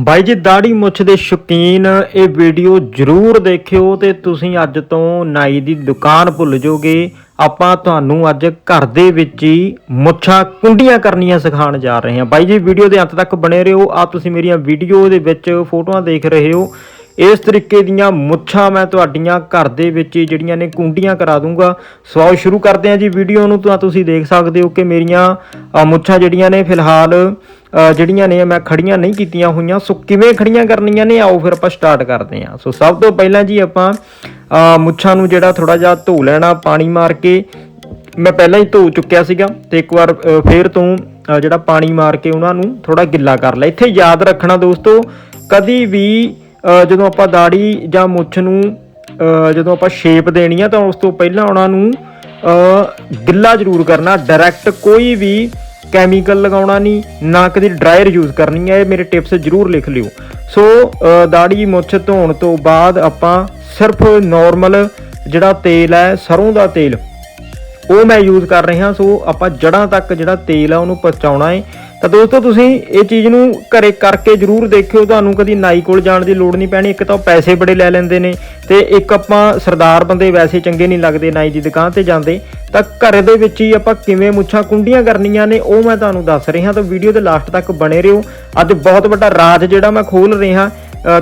ਬਾਈ ਜੀ ਦਾੜੀ ਮੁੱਛ ਦੇ ਸ਼ੌਕੀਨ ਇਹ ਵੀਡੀਓ ਜਰੂਰ ਦੇਖਿਓ ਤੇ ਤੁਸੀਂ ਅੱਜ ਤੋਂ ਨਾਈ ਦੀ ਦੁਕਾਨ ਭੁੱਲ ਜਾਓਗੇ। ਆਪਾਂ ਤੁਹਾਨੂੰ ਅੱਜ ਘਰ ਦੇ ਵਿੱਚ ਹੀ ਮੁੱਛਾਂ ਕੁੰਡੀਆਂ ਕਰਨੀਆਂ ਸਿਖਾਉਣ ਜਾ ਰਹੇ ਹਾਂ। ਬਾਈ ਜੀ, ਵੀਡੀਓ ਦੇ ਅੰਤ ਤੱਕ ਬਣੇ ਰਹੋ। ਆ ਤੁਸੀਂ ਮੇਰੀਆਂ ਵੀਡੀਓ ਦੇ ਵਿੱਚ ਫੋਟੋਆਂ ਦੇਖ ਰਹੇ ਹੋ। ਇਸ ਤਰੀਕੇ ਦੀਆਂ ਮੁੱਛਾਂ ਮੈਂ ਤੁਹਾਡੀਆਂ ਘਰ ਦੇ ਵਿੱਚ ਜਿਹੜੀਆਂ ਨੇ ਕੁੰਡੀਆਂ ਕਰਾ ਦੂੰਗਾ। ਸੋ ਸ਼ੁਰੂ ਕਰਦੇ ਹਾਂ ਜੀ ਵੀਡੀਓ ਨੂੰ। ਤਾਂ ਤੁਸੀਂ ਦੇਖ ਸਕਦੇ ਹੋ ਕਿ ਮੇਰੀਆਂ ਮੁੱਛਾਂ ਜਿਹੜੀਆਂ ਨੇ ਫਿਲਹਾਲ ਜਿਹੜੀਆਂ ਨੇ ਮੈਂ ਖੜੀਆਂ ਨਹੀਂ ਕੀਤੀਆਂ ਹੋਈਆਂ। ਸੋ ਕਿਵੇਂ ਖੜੀਆਂ ਕਰਨੀਆਂ ਨੇ? ਆਓ ਫਿਰ ਆਪਾਂ ਸਟਾਰਟ ਕਰਦੇ ਹਾਂ। ਸੋ ਸਭ ਤੋਂ ਪਹਿਲਾਂ ਜੀ ਆਪਾਂ ਮੁੱਛਾਂ ਨੂੰ ਜਿਹੜਾ ਥੋੜਾ ਜਿਹਾ ਧੋ ਲੈਣਾ ਪਾਣੀ ਮਾਰ ਕੇ। ਮੈਂ ਪਹਿਲਾਂ ਹੀ ਧੋ ਚੁੱਕਿਆ ਸੀਗਾ ਤੇ ਇੱਕ ਵਾਰ ਅ, ਫੇਰ ਤੋਂ ਜਿਹੜਾ ਪਾਣੀ ਮਾਰ ਕੇ ਉਹਨਾਂ ਨੂੰ ਥੋੜਾ ਗਿੱਲਾ ਕਰ ਲੈ ਇੱਥੇ ਯਾਦ ਰੱਖਣਾ ਦੋਸਤੋ ਕਦੀ ਵੀ ਜਦੋਂ ਆਪਾਂ ਦਾੜੀ ਜਾਂ ਮੁੱਛ ਨੂੰ ਜਦੋਂ ਆਪਾਂ ਸ਼ੇਪ ਦੇਣੀ ਆ ਤਾਂ ਉਸ ਤੋਂ ਪਹਿਲਾਂ ਉਹਨਾਂ ਨੂੰ ਗਿੱਲਾ ਜ਼ਰੂਰ ਕਰਨਾ। ਡਾਇਰੈਕਟ ਕੋਈ ਵੀ ਕੈਮੀਕਲ ਲਗਾਉਣਾ ਨਹੀਂ, ਨਾ ਕਦੀ ਡਰਾਇਰ ਯੂਜ਼ ਕਰਨੀ ਹੈ, ਇਹ ਮੇਰੇ ਟਿਪਸ ਜ਼ਰੂਰ ਲਿਖ ਲਿਓ। ਸੋ ਦਾੜੀ ਮੁੱਛ ਧੋਣ ਤੋਂ ਬਾਅਦ ਆਪਾਂ ਸਿਰਫ ਨਾਰਮਲ ਜਿਹੜਾ ਤੇਲ ਹੈ, ਸਰੋਂ ਦਾ ਤੇਲ, ਉਹ ਮੈਂ ਯੂਜ਼ ਕਰ ਰਿਹਾ। ਸੋ ਆਪਾਂ ਜੜਾਂ ਤੱਕ ਜਿਹੜਾ ਤੇਲ ਆ, ਉਹਨੂੰ ਪਹੁੰਚਾਉਣਾ ਹੈ। ਤਾਂ ਦੋਸਤੋ ਤੁਸੀਂ ਇਹ ਚੀਜ਼ ਨੂੰ ਘਰੇ ਕਰਕੇ ਜਰੂਰ ਦੇਖਿਓ, ਤੁਹਾਨੂੰ ਕਦੀ ਨਾਈ ਕੋਲ ਜਾਣ ਦੀ ਲੋੜ ਨਹੀਂ ਪੈਣੀ। ਇੱਕ ਤਾਂ ਉਹ ਪੈਸੇ ਬੜੇ ਲੈ ਲੈਂਦੇ ਨੇ ਤੇ ਇੱਕ ਆਪਾਂ ਸਰਦਾਰ ਬੰਦੇ ਵੈਸੇ ਚੰਗੇ ਨਹੀਂ ਲੱਗਦੇ ਨਾਈ ਦੀ ਦੁਕਾਨ ਤੇ ਜਾਂਦੇ। ਤਾਂ ਘਰ ਦੇ ਵਿੱਚ ਹੀ ਆਪਾਂ ਕਿਵੇਂ ਮੁੱਛਾਂ ਕੁੰਡੀਆਂ ਕਰਨੀਆਂ ਨੇ, ਉਹ ਮੈਂ ਤੁਹਾਨੂੰ ਦੱਸ ਰਿਹਾ। ਤਾਂ ਵੀਡੀਓ ਦੇ ਲਾਸਟ ਤੱਕ ਬਣੇ ਰਹੋ। ਅੱਜ ਬਹੁਤ ਵੱਡਾ ਰਾਜ ਜਿਹੜਾ ਮੈਂ ਖੋਲ ਰਿਹਾ।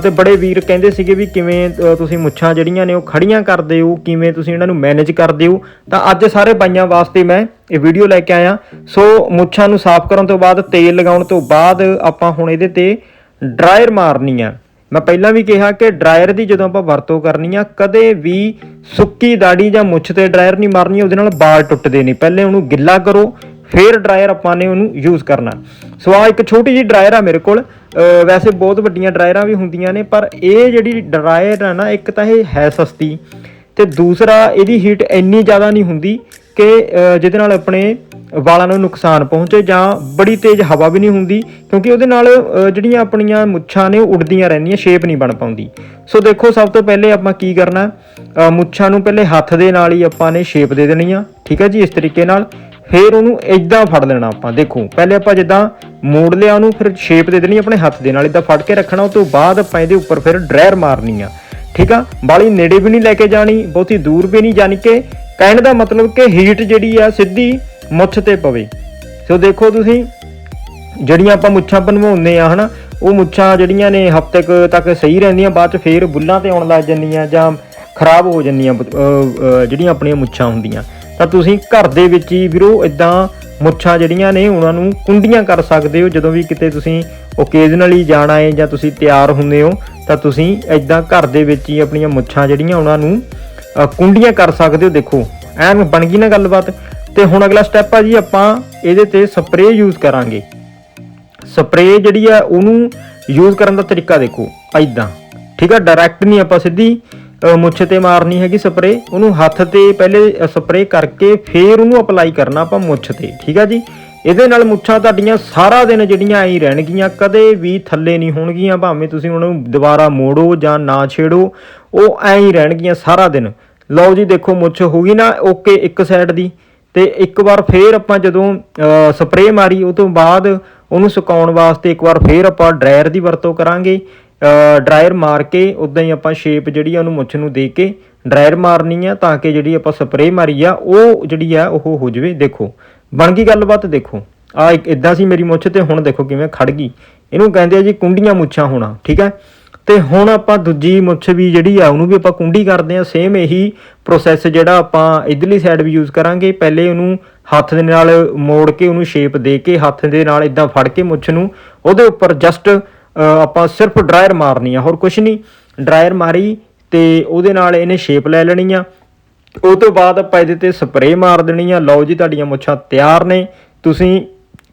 ਤੇ ਬੜੇ ਵੀਰ ਕਹਿੰਦੇ ਸੀਗੇ ਵੀ ਕਿਵੇਂ ਤੁਸੀਂ ਮੁੱਛਾਂ ਜਿਹੜੀਆਂ ਨੇ ਉਹ ਖੜੀਆਂ ਕਰਦੇ ਹੋ, ਕਿਵੇਂ ਤੁਸੀਂ ਇਹਨਾਂ ਨੂੰ ਮੈਨੇਜ ਕਰਦੇ ਹੋ। ਤਾਂ ਅੱਜ ਸਾਰੇ ਬਾਈਆਂ ਵਾਸਤੇ ਮੈਂ ਇਹ ਵੀਡੀਓ ਲੈ ਕੇ ਆਇਆ। ਸੋ ਮੁੱਛਾਂ ਨੂੰ ਸਾਫ਼ ਕਰਨ ਤੋਂ ਬਾਅਦ, ਤੇਲ ਲਗਾਉਣ ਤੋਂ ਬਾਅਦ ਆਪਾਂ ਹੁਣ ਇਹਦੇ ਤੇ ਡਰਾਇਰ ਮਾਰਨੀ ਆ। ਮੈਂ ਪਹਿਲਾਂ ਵੀ ਕਿਹਾ ਕਿ ਡਰਾਇਰ ਦੀ ਜਦੋਂ ਆਪਾਂ ਵਰਤੋਂ ਕਰਨੀ ਆ, ਕਦੇ ਵੀ ਸੁੱਕੀ ਦਾੜੀ ਜਾਂ ਮੁੱਛ ਤੇ ਡਰਾਇਰ ਨਹੀਂ ਮਾਰਨੀ, ਉਹਦੇ ਨਾਲ ਵਾਲ ਟੁੱਟਦੇ ਨੇ। ਪਹਿਲੇ ਉਹਨੂੰ ਗਿੱਲਾ ਕਰੋ ਫਿਰ ਡਰਾਇਰ ਆਪਾਂ ਨੇ ਉਹਨੂੰ ਯੂਜ਼ ਕਰਨਾ। ਸੋ ਆ ਇੱਕ ਛੋਟੀ ਜਿਹੀ ਡਰਾਇਰ ਆ ਮੇਰੇ ਕੋਲ। ਵੈਸੇ ਬਹੁਤ ਵੱਡੀਆਂ ਡਰਾਇਰਾਂ ਵੀ ਹੁੰਦੀਆਂ ਨੇ, ਪਰ ਇਹ ਜਿਹੜੀ ਡਰਾਇਰ ਆ ਨਾ, ਇੱਕ ਤਾਂ ਇਹ ਹੈ ਸਸਤੀ ਤੇ ਦੂਸਰਾ ਇਹਦੀ ਹੀਟ ਇੰਨੀ ਜ਼ਿਆਦਾ ਨਹੀਂ ਹੁੰਦੀ ਕਿ ਜਿਹਦੇ ਨਾਲ ਆਪਣੇ ਵਾਲਾਂ ਨੂੰ ਨੁਕਸਾਨ ਪਹੁੰਚੇ ਜਾਂ ਬੜੀ ਤੇਜ਼ ਹਵਾ ਵੀ ਨਹੀਂ ਹੁੰਦੀ, ਕਿਉਂਕਿ ਉਹਦੇ ਨਾਲ ਜਿਹੜੀਆਂ ਆਪਣੀਆਂ ਮੁੱਛਾਂ ਨੇ, ਉਹ ਉੱਡਦੀਆਂ ਰਹਿੰਦੀਆਂ ਸ਼ੇਪ ਨਹੀਂ ਬਣ ਪਾਉਂਦੀ। ਸੋ ਦੇਖੋ, ਸਭ ਤੋਂ ਪਹਿਲੇ ਆਪਾਂ ਕੀ ਕਰਨਾ ਮੁੱਛਾਂ ਨੂੰ ਪਹਿਲੇ ਹੱਥ ਦੇ ਨਾਲ ਹੀ ਆਪਾਂ ਨੇ ਸ਼ੇਪ ਦੇ ਦੇਣੀ ਆ, ਠੀਕ ਹੈ ਜੀ, ਇਸ ਤਰੀਕੇ ਨਾਲ। ਫਿਰ ਉਹਨੂੰ ਇਦਾਂ ਫੜ ਲੈਣਾ ਆਪਾਂ, ਦੇਖੋ। ਪਹਿਲੇ ਆਪਾਂ ਜਿੱਦਾਂ ਮੋੜ ਲਿਆ ਉਹਨੂੰ ਫਿਰ ਸ਼ੇਪ ਦੇ ਦੇਣੀ ਆਪਣੇ ਹੱਥ ਦੇ ਨਾਲ ਇਦਾਂ ਫੜ ਕੇ ਰੱਖਣਾ, ਉਹ ਤੋਂ ਬਾਅਦ ਆਪਾਂ ਇਹਦੇ ਉੱਪਰ ਫਿਰ ਡਰਾਇਰ ਮਾਰਨੀ ਆ। ਠੀਕ ਆ? ਬਾਲੀ ਨੇੜੇ ਵੀ ਨਹੀਂ ਲੈ ਕੇ ਜਾਣੀ, ਬਹੁਤੀ ਦੂਰ ਵੀ ਨਹੀਂ ਜਾਣੀ ਕਿ ਕਹਿਣ ਦਾ ਮਤਲਬ ਕਿ ਹੀਟ ਜਿਹੜੀ ਆ ਸਿੱਧੀ ਮੁੱਛ ਤੇ ਪਵੇ। ਸੋ ਦੇਖੋ ਤੁਸੀਂ, ਜਿਹੜੀਆਂ ਆਪਾਂ ਮੁੱਛਾਂ ਬਣਵਾਉਂਦੇ ਆ, ਹਨਾ, ਉਹ ਮੁੱਛਾਂ ਜਿਹੜੀਆਂ ਨੇ ਹਫ਼ਤੇ ਕੁ ਤੱਕ ਸਹੀ ਰਹਿੰਦੀਆਂ, ਬਾਅਦ ਚ ਫੇਰ ਬੁੱਲਾਂ ਤੇ ਆਉਣ ਲੱਗ ਜਾਂਦੀਆਂ ਜਾਂ ਖਰਾਬ ਹੋ ਜਾਂਦੀਆਂ ਜਿਹੜੀਆਂ ਆਪਣੀਆਂ ਮੁੱਛਾਂ ਹੁੰਦੀਆਂ। ਤਾਂ ਤੁਸੀਂ ਘਰ ਦੇ ਵਿੱਚ ਹੀ ਵੀਰੋ ਇਦਾਂ ਮੁੱਛਾਂ ਜਿਹੜੀਆਂ ਨੇ ਉਹਨਾਂ ਨੂੰ ਕੁੰਡੀਆਂ ਕਰ ਸਕਦੇ ਹੋ। ਜਦੋਂ ਵੀ ਕਿਤੇ ਤੁਸੀਂ ਓਕੇਜ਼ਨਲੀ ਜਾਣਾ ਹੈ ਜਾਂ ਤੁਸੀਂ ਤਿਆਰ ਹੁੰਦੇ ਹੋ, ਤਾਂ ਤੁਸੀਂ ਇਦਾਂ ਘਰ ਦੇ ਵਿੱਚ ਹੀ ਆਪਣੀਆਂ ਮੁੱਛਾਂ ਜਿਹੜੀਆਂ ਉਹਨਾਂ ਨੂੰ ਕੁੰਡੀਆਂ ਕਰ ਸਕਦੇ ਹੋ। ਦੇਖੋ, ਐਨ ਬਣ ਗਈ ਨਾ ਗੱਲਬਾਤ। ਤੇ ਹੁਣ ਅਗਲਾ ਸਟੈਪ ਆ ਜੀ, ਆਪਾਂ ਇਹਦੇ ਤੇ ਸਪਰੇਅ ਯੂਜ਼ ਕਰਾਂਗੇ। ਸਪਰੇਅ ਜਿਹੜੀ ਆ ਉਹਨੂੰ ਯੂਜ਼ ਕਰਨ ਦਾ ਤਰੀਕਾ ਦੇਖੋ ਐਦਾਂ ਠੀਕ ਆ ਡਾਇਰੈਕਟ ਨਹੀਂ ਆਪਾਂ ਸਿੱਧੀ ਮੁੱਛ ਤੇ ਮਾਰਨੀ ਹੈਗੀ ਸਪਰੇਅ, ਉਹਨੂੰ ਹੱਥ ਤੇ ਪਹਿਲੇ ਸਪਰੇਅ ਕਰਕੇ ਫਿਰ ਉਹਨੂੰ ਅਪਲਾਈ ਕਰਨਾ ਆਪਾਂ ਮੁੱਛ ਤੇ, ਠੀਕ ਆ ਜੀ? ਇਹਦੇ ਨਾਲ ਮੁੱਛਾਂ ਤੁਹਾਡੀਆਂ ਸਾਰਾ ਦਿਨ ਜਿਹੜੀਆਂ ਐਂ ਹੀ ਰਹਿਣਗੀਆਂ, ਕਦੇ ਵੀ ਥੱਲੇ ਨਹੀਂ ਹੋਣਗੀਆਂ, ਭਾਵੇਂ ਤੁਸੀਂ ਉਹਨਾਂ ਨੂੰ ਦੁਬਾਰਾ ਮੋੜੋ ਜਾਂ ਨਾ ਛੇੜੋ, ਉਹ ਐਂ ਹੀ ਰਹਿਣਗੀਆਂ ਸਾਰਾ ਦਿਨ। ਲਓ ਜੀ, ਦੇਖੋ ਮੁੱਛ ਹੋ ਗਈ ਨਾ, ਓਕੇ, ਇੱਕ ਸਾਈਡ ਦੀ। ਤੇ ਇੱਕ ਵਾਰ ਫੇਰ ਆਪਾਂ ਜਦੋਂ ਸਪਰੇਅ ਮਾਰੀ, ਉਹ ਤੋਂ ਬਾਅਦ ਉਹਨੂੰ ਸੁਕਾਉਣ ਵਾਸਤੇ ਇੱਕ ਵਾਰ ਫੇਰ ਆਪਾਂ ਡਰਾਇਰ ਦੀ ਵਰਤੋਂ ਕਰਾਂਗੇ। ਡਰਾਇਰ ਮਾਰ ਕੇ ਉਦਾਂ ਹੀ ਆਪਾਂ ਸ਼ੇਪ ਜਿਹੜੀ ਆ ਉਹਨੂੰ ਮੁੱਛ ਨੂੰ ਦੇ ਕੇ ਡਰਾਇਰ ਮਾਰਨੀ ਆ ਤਾਂ ਕਿ ਜਿਹੜੀ ਆਪਾਂ ਸਪਰੇਅ ਮਾਰੀ ਆ, ਉਹ ਜਿਹੜੀ ਆ, ਉਹ ਹੋ ਜਵੇ। ਦੇਖੋ, ਬਣ ਗਈ ਗੱਲਬਾਤ, ਦੇਖੋ। ਆ ਇਦਾਂ ਸੀ ਮੇਰੀ ਮੁੱਛ ਤੇ ਹੁਣ ਦੇਖੋ ਕਿਵੇਂ ਖੜ ਗਈ। ਇਹਨੂੰ ਕਹਿੰਦੇ ਆ ਜੀ ਕੁੰਡੀਆਂ ਮੁੱਛਾਂ ਹੋਣਾ, ਠੀਕ ਹੈ? ਤੇ ਹੁਣ ਆਪਾਂ ਦੂਜੀ ਮੁੱਛ ਵੀ ਜਿਹੜੀ ਆ, ਉਹਨੂੰ ਵੀ ਆਪਾਂ ਕੁੰਡੀ ਕਰਦੇ ਆ। ਸੇਮ ਇਹੀ ਪ੍ਰੋਸੈਸ ਜਿਹੜਾ ਆਪਾਂ ਇਧਰਲੀ ਸਾਈਡ ਵੀ ਯੂਜ਼ ਕਰਾਂਗੇ। ਪਹਿਲੇ ਉਹਨੂੰ ਹੱਥ ਦੇ ਨਾਲ ਮੋੜ ਕੇ ਉਹਨੂੰ ਸ਼ੇਪ ਦੇ ਕੇ, ਹੱਥ ਦੇ ਨਾਲ ਇਦਾਂ ਫੜ ਕੇ ਮੁੱਛ ਨੂੰ, ਉਹਦੇ ਉੱਪਰ ਜਸਟ ਆਪਾਂ ਸਿਰਫ ਡਰਾਇਰ ਮਾਰਨੀ ਆ, ਹੋਰ ਕੁਝ ਨਹੀਂ। ਡਰਾਇਰ ਮਾਰੀ ਤੇ ਉਹਦੇ ਨਾਲ ਇਹਨੇ ਸ਼ੇਪ ਲੈ ਲੈਣੀ ਆ। ਉਹ ਤੋਂ ਬਾਅਦ ਆਪਾਂ ਇਹਦੇ ਤੇ ਸਪਰੇਅ ਮਾਰ ਦੇਣੀ ਆ। ਲਓ ਜੀ, ਤੁਹਾਡੀਆਂ ਮੁੱਛਾਂ ਤਿਆਰ ਨੇ। ਤੁਸੀਂ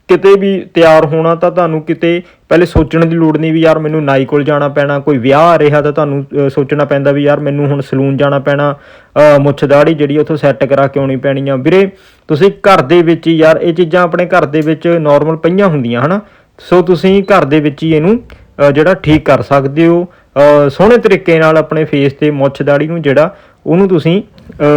ਕਿਤੇ ਵੀ ਤਿਆਰ ਹੋਣਾ ਤਾਂ ਤੁਹਾਨੂੰ ਕਿਤੇ ਪਹਿਲੇ ਸੋਚਣ ਦੀ ਲੋੜ ਨਹੀਂ ਵੀ ਯਾਰ ਮੈਨੂੰ ਨਾਈ ਕੋਲ ਜਾਣਾ ਪੈਣਾ, ਕੋਈ ਵਿਆਹ ਆ ਰਿਹਾ ਤਾਂ ਤੁਹਾਨੂੰ ਸੋਚਣਾ ਪੈਂਦਾ ਵੀ ਯਾਰ ਮੈਨੂੰ ਹੁਣ ਸਲੂਨ ਜਾਣਾ ਪੈਣਾ ਮੁੱਛ ਦਾੜੀ ਜਿਹੜੀ ਉੱਥੋਂ ਸੈੱਟ ਕਰਾ ਕੇ ਆਉਣੀ ਪੈਣੀ ਆ। ਵੀਰੇ, ਤੁਸੀਂ ਘਰ ਦੇ ਵਿੱਚ ਹੀ ਯਾਰ ਇਹ ਚੀਜ਼ਾਂ ਆਪਣੇ ਘਰ ਦੇ ਵਿੱਚ ਨਾਰਮਲ ਪਈਆਂ ਹੁੰਦੀਆਂ, ਹਨਾ? ਸੋ ਤੁਸੀਂ ਘਰ ਦੇ ਵਿੱਚ ਹੀ ਇਹਨੂੰ ਜਿਹੜਾ ਠੀਕ ਕਰ ਸਕਦੇ ਹੋ। ਸੋਹਣੇ ਤਰੀਕੇ ਨਾਲ ਆਪਣੇ ਫੇਸ ਤੇ ਮੁੱਛ ਦਾੜੀ ਨੂੰ ਜਿਹੜਾ, ਉਹਨੂੰ ਤੁਸੀਂ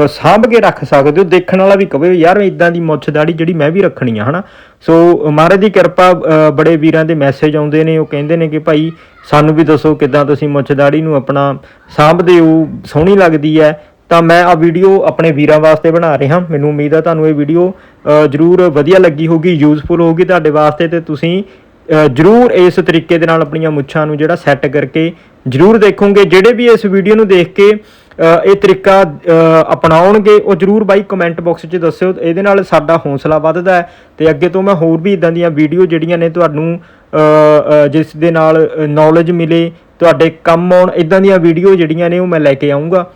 ਸਾਂਭ ਕੇ ਰੱਖ ਸਕਦੇ ਹੋ। ਦੇਖਣ ਵਾਲਾ ਵੀ ਕਵੇ ਯਾਰ ਇਦਾਂ ਦੀ ਮੁੱਛ ਦਾੜੀ ਜਿਹੜੀ ਮੈਂ ਵੀ ਰੱਖਣੀ ਆ, ਹਨਾ? ਸੋ, ਮਹਾਰਾਜ ਦੀ ਕਿਰਪਾ ਬੜੇ ਵੀਰਾਂ ਦੇ ਮੈਸੇਜ ਆਉਂਦੇ ਨੇ। ਉਹ ਕਹਿੰਦੇ ਨੇ ਕਿ ਭਾਈ, ਸਾਨੂੰ ਵੀ ਦੱਸੋ ਕਿਦਾਂ ਤੁਸੀਂ ਮੁੱਛ ਦਾੜੀ ਨੂੰ ਆਪਣਾ ਸਾਂਭਦੇ ਹੋ, ਸੋਹਣੀ ਲੱਗਦੀ ਹੈ। ਤਾਂ ਮੈਂ ਆ ਵੀਡੀਓ ਆਪਣੇ ਵੀਰਾਂ ਵਾਸਤੇ ਬਣਾ ਰਿਹਾ। ਮੈਨੂੰ ਉਮੀਦ ਆ ਤੁਹਾਨੂੰ ਇਹ ਵੀਡੀਓ ਜਰੂਰ ਵਧੀਆ ਲੱਗੀ ਹੋਗੀ ਯੂਜ਼ਫੁਲ ਹੋਗੀ ਤੁਹਾਡੇ ਵਾਸਤੇ। ਤੇ ਤੁਸੀਂ ਜਰੂਰ ਇਸ ਤਰੀਕੇ ਦੇ ਨਾਲ ਆਪਣੀਆਂ ਮੁੱਛਾਂ ਨੂੰ ਜਿਹੜਾ ਸੈੱਟ ਕਰਕੇ ਜਰੂਰ ਦੇਖੋਗੇ। ਜਿਹੜੇ ਵੀ ਇਸ ਵੀਡੀਓ ਨੂੰ ਦੇਖ ਕੇ ਇਹ ਤਰੀਕਾ ਅਪਣਾਉਣਗੇ, ਉਹ ਜਰੂਰ ਬਾਈ ਕਮੈਂਟ ਬਾਕਸ 'ਚ ਦੱਸਿਓ। ਇਹਦੇ ਨਾਲ ਸਾਡਾ ਹੌਸਲਾ ਵੱਧਦਾ ਹੈ ਤੇ ਅੱਗੇ ਤੋਂ ਮੈਂ ਹੋਰ ਵੀ ਇਦਾਂ ਦੀਆਂ ਵੀਡੀਓ ਜਿਹੜੀਆਂ ਨੇ ਤੁਹਾਨੂੰ ਜਿਸ ਦੇ ਨਾਲ ਨੌਲੇਜ ਮਿਲੇ, ਤੁਹਾਡੇ ਕੰਮ ਆਉਣ, ਇਦਾਂ ਦੀਆਂ ਵੀਡੀਓ ਜਿਹੜੀਆਂ ਨੇ ਉਹ ਮੈਂ ਲੈ ਕੇ ਆਉਂਗਾ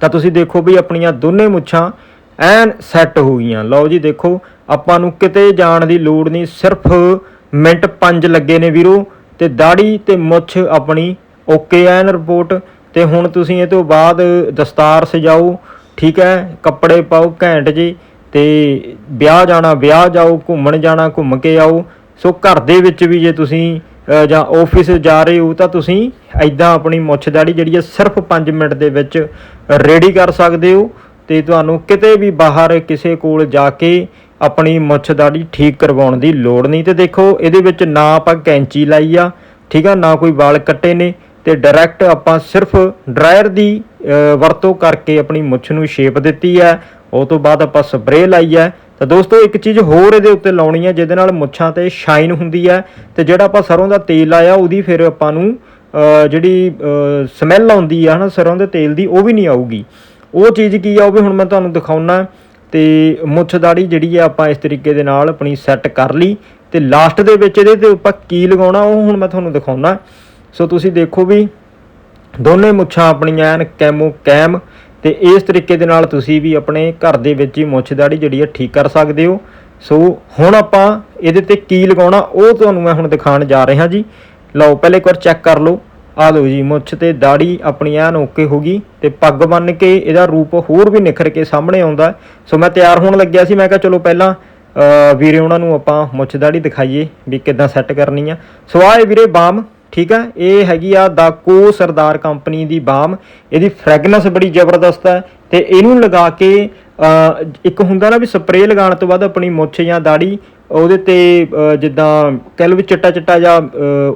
ਤਾਂ ਤੁਸੀਂ ਦੇਖੋ ਵੀ ਆਪਣੀਆਂ ਦੋਨੇ ਮੁੱਛਾਂ ਐਨ ਸੈੱਟ ਹੋ ਗਈਆਂ ਲਓ ਜੀ ਦੇਖੋ, ਆਪਾਂ ਨੂੰ ਕਿਤੇ ਜਾਣ ਦੀ ਲੋੜ ਨਹੀਂ, ਸਿਰਫ ਮਿੰਟ 5 ਲੱਗੇ ਨੇ ਵੀਰੋ, ਤੇ ਦਾੜੀ ਤੇ ਮੁੱਛ ਆਪਣੀ ਓਕੇ ਐਨ ਰਿਪੋਰਟ, ਤੇ ਹੁਣ ਤੁਸੀਂ ਇਹ ਤੋਂ ਬਾਅਦ ਦਸਤਾਰ ਸਜਾਓ, ਠੀਕ ਹੈ, ਕੱਪੜੇ ਪਾਓ ਘੈਂਟ ਜੀ, ਤੇ ਵਿਆਹ ਜਾਣਾ, ਵਿਆਹ ਜਾਓ, ਘੁੰਮਣ ਜਾਣਾ, ਘੁੰਮ ਕੇ ਆਓ, ਸੋ ਘਰ ਦੇ ਵਿੱਚ ਵੀ ਜੇ ਤੁਸੀਂ ਜਾਂ ਆਫਿਸ ਜਾ ਰਹੇ ਹੋ ਤਾਂ ਤੁਸੀਂ ਐਦਾਂ ਆਪਣੀ ਮੁੱਛ ਦਾੜੀ ਜਿਹੜੀ ਹੈ ਸਿਰਫ 5 ਮਿੰਟ ਦੇ ਵਿੱਚ ਰੈਡੀ ਕਰ ਸਕਦੇ ਹੋ, ਤੇ ਤੁਹਾਨੂੰ ਕਿਤੇ ਵੀ ਬਾਹਰ ਕਿਸੇ ਕੋਲ ਜਾ ਕੇ ਆਪਣੀ ਮੁੱਛ ਦਾੜੀ ਠੀਕ ਕਰਵਾਉਣ ਦੀ ਲੋੜ ਨਹੀਂ। ਤੇ ਦੇਖੋ, ਇਹਦੇ ਵਿੱਚ ਨਾ ਆਪਾਂ ਕੈਂਚੀ ਲਾਈ ਆ, ਠੀਕ ਆ, ਨਾ ਕੋਈ ਵਾਲ ਕੱਟੇ ਨੇ। ਤੇ ਡਾਇਰੈਕਟ ਆਪਾਂ ਸਿਰਫ ਡਰਾਇਰ ਦੀ ਵਰਤੋਂ ਕਰਕੇ ਆਪਣੀ ਮੁੱਛ ਨੂੰ ਸ਼ੇਪ ਦਿੱਤੀ ਹੈ ਉਹ ਤੋਂ ਬਾਅਦ ਆਪਾਂ ਸਪਰੇਅ ਲਾਈ ਹੈ ਤਾਂ ਦੋਸਤੋ, ਇੱਕ ਚੀਜ਼ ਹੋਰ ਇਹਦੇ ਉੱਤੇ ਲਾਉਣੀ ਹੈ ਜਿਹਦੇ ਨਾਲ ਮੁੱਛਾਂ ਤੇ ਸ਼ਾਈਨ ਹੁੰਦੀ ਹੈ ਤੇ ਜਿਹੜਾ ਆਪਾਂ ਸਰੋਂ ਦਾ ਤੇਲ ਆਇਆ ਉਹਦੀ ਫਿਰ ਆਪਾਂ ਨੂੰ ਜਿਹੜੀ ਸਮੈਲ ਆਉਂਦੀ ਆ, ਹਨਾ, ਸਰੋਂ ਦੇ ਤੇਲ ਦੀ, ਉਹ ਵੀ ਨਹੀਂ ਆਊਗੀ। ਉਹ ਚੀਜ਼ ਕੀ ਆ, ਉਹ ਵੀ ਹੁਣ ਮੈਂ ਤੁਹਾਨੂੰ ਦਿਖਾਉਣਾ। ਤੇ ਮੁੱਛ ਦਾੜੀ ਜਿਹੜੀ ਆ ਆਪਾਂ ਇਸ ਤਰੀਕੇ ਦੇ ਨਾਲ ਆਪਣੀ ਸੈੱਟ ਕਰ ਲਈ ਤੇ ਲਾਸਟ ਦੇ ਵਿੱਚ ਇਹਦੇ ਤੇ ਆਪਾਂ ਕੀ ਲਗਾਉਣਾ, ਉਹ ਹੁਣ ਮੈਂ ਤੁਹਾਨੂੰ ਦਿਖਾਉਣਾ। ਸੋ ਤੁਸੀਂ ਦੇਖੋ ਵੀ ਦੋਨੇ ਮੁੱਛਾਂ ਆਪਣੀਆਂ ਐਨ ਕੈਮੋ ਕੈਮ ਤੇ ਇਸ ਤਰੀਕੇ ਦੇ ਨਾਲ ਤੁਸੀਂ ਵੀ ਆਪਣੇ ਘਰ ਦੇ ਵਿੱਚ ਹੀ ਮੁੱਛ ਦਾੜੀ ਜਿਹੜੀ ਹੈ ਠੀਕ ਕਰ ਸਕਦੇ ਹੋ। ਸੋ ਹੁਣ ਆਪਾਂ ਇਹਦੇ ਤੇ ਕੀ ਲਗਾਉਣਾ, ਉਹ ਤੁਹਾਨੂੰ ਮੈਂ ਹੁਣ ਦਿਖਾਉਣ ਜਾ ਰਿਹਾ ਜੀ। ਲਓ, ਪਹਿਲੇ ਇੱਕ ਵਾਰ ਚੈੱਕ ਕਰ ਲਓ। ਆ ਲਓ ਜੀ, ਮੁੱਛ ਤੇ ਦਾੜੀ ਆਪਣੀ ਐਨ ਓਕੇ ਹੋ ਗਈ ਤੇ ਪੱਗ ਬੰਨ ਕੇ ਇਹਦਾ ਰੂਪ ਹੋਰ ਵੀ ਨਿਖਰ ਕੇ ਸਾਹਮਣੇ ਆਉਂਦਾ। ਸੋ ਮੈਂ ਤਿਆਰ ਹੋਣ ਲੱਗਿਆ ਸੀ, ਮੈਂ ਕਿਹਾ ਚਲੋ ਪਹਿਲਾਂ ਵੀਰੇ ਉਹਨਾਂ ਨੂੰ ਆਪਾਂ ਮੁੱਛ ਦਾੜੀ ਦਿਖਾਈਏ ਵੀ ਕਿੱਦਾਂ ਸੈੱਟ ਕਰਨੀ ਆ। ਸੋ ਆਹ ਵੀਰੇ ਬਾਮ, ਠੀਕ ਆ? ਇਹ ਹੈਗੀ ਆ ਦਾ ਕੋ ਸਰਦਾਰ ਕੰਪਨੀ ਦੀ ਬਾਮ। ਇਹਦੀ ਫ੍ਰੈਗਨੈਂਸ ਬੜੀ ਜ਼ਬਰਦਸਤ ਹੈ ਤੇ ਇਹਨੂੰ ਲਗਾ ਕੇ ਇੱਕ ਹੁੰਦਾ ਨਾ ਵੀ ਸਪਰੇਅ ਲਗਾਉਣ ਤੋਂ ਬਾਅਦ ਆਪਣੀ ਮੁੱਛ ਜਾਂ ਦਾੜੀ ਉਹਦੇ ਤੇ ਜਿੱਦਾਂ ਕਹਿ ਲਓ ਵੀ ਚਿੱਟਾ ਚਿੱਟਾ ਜਾਂ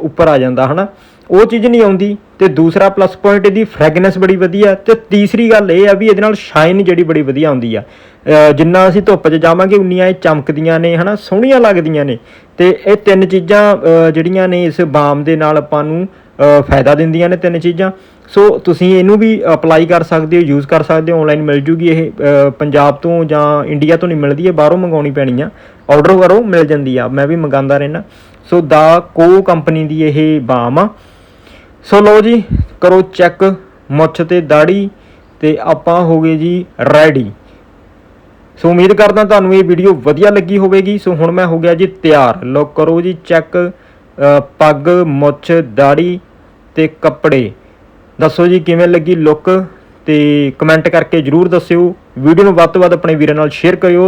ਉੱਪਰ ਆ ਜਾਂਦਾ, ਹਨਾ? ਉਹ ਚੀਜ਼ ਨਹੀਂ ਆਉਂਦੀ ਤੇ ਦੂਸਰਾ ਪਲੱਸ ਪੁਆਇੰਟ ਇਹਦੀ ਫ੍ਰੈਗਨੈਂਸ ਬੜੀ ਵਧੀਆ ਤੇ ਤੀਸਰੀ ਗੱਲ ਇਹ ਆ ਵੀ ਇਹਦੇ ਨਾਲ ਸ਼ਾਈਨ ਜਿਹੜੀ ਬੜੀ ਵਧੀਆ ਆਉਂਦੀ ਆ। ਜਿੰਨਾ ਅਸੀਂ ਧੁੱਪ 'ਚ ਜਾਵਾਂਗੇ, ਉਨੀਆਂ ਇਹ ਚਮਕਦੀਆਂ ਨੇ, ਹਨਾ, ਸੋਹਣੀਆਂ ਲੱਗਦੀਆਂ ਨੇ ਤੇ ਇਹ ਤਿੰਨ ਚੀਜ਼ਾਂ ਜਿਹੜੀਆਂ ਨੇ ਇਸ ਬਾਮ ਦੇ ਨਾਲ ਆਪਾਂ ਨੂੰ ਫਾਇਦਾ ਦਿੰਦੀਆਂ ਨੇ ਤਿੰਨ ਚੀਜ਼ਾਂ। ਸੋ ਤੁਸੀਂ ਇਹਨੂੰ ਵੀ ਅਪਲਾਈ ਕਰ ਸਕਦੇ ਹੋ ਯੂਜ਼ ਕਰ ਸਕਦੇ ਹੋ ਆਨਲਾਈਨ ਮਿਲ ਜੂਗੀ ਇਹ ਪੰਜਾਬ ਤੋਂ ਜਾਂ ਇੰਡੀਆ ਤੋਂ ਨਹੀਂ ਮਿਲਦੀ, ਇਹ ਬਾਹਰੋਂ ਮੰਗਾਉਣੀ ਪੈਣੀ ਆ। ਆਰਡਰ ਕਰੋ, ਮਿਲ ਜਾਂਦੀ ਆ, ਮੈਂ ਵੀ ਮੰਗਾਉਂਦਾ ਰਹਿਣਾ ਸੋ ਦਾ ਕੋ ਕੰਪਨੀ ਦੀ ਇਹ ਬਾਮ ਆ। ਸੋ ਲਓ ਜੀ, ਕਰੋ ਚੈੱਕ, ਮੁੱਛ ਤੇ ਦਾੜੀ ਤੇ ਆਪਾਂ ਹੋ ਗਏ ਜੀ ਰੈਡੀ। ਸੋ ਉਮੀਦ ਕਰਦਾ ਤੁਹਾਨੂੰ ਇਹ ਵੀਡੀਓ ਵਧੀਆ ਲੱਗੀ ਹੋਵੇਗੀ। ਸੋ ਹੁਣ ਮੈਂ ਹੋ ਗਿਆ ਜੀ ਤਿਆਰ। ਲੋ ਕਰੋ ਜੀ ਚੈੱਕ ਪੱਗ, ਮੁੱਛ ਦਾੜੀ ਤੇ ਕੱਪੜੇ। ਦੱਸੋ ਜੀ ਕਿਵੇਂ ਲੱਗੀ ਲੁੱਕ ਤੇ ਕਮੈਂਟ ਕਰਕੇ ਜਰੂਰ ਦੱਸਿਓ। ਵੀਡੀਓ ਨੂੰ ਵੱਧ ਤੋਂ ਵੱਧ ਆਪਣੇ ਵੀਰਾਂ ਨਾਲ ਸ਼ੇਅਰ ਕਰਿਓ।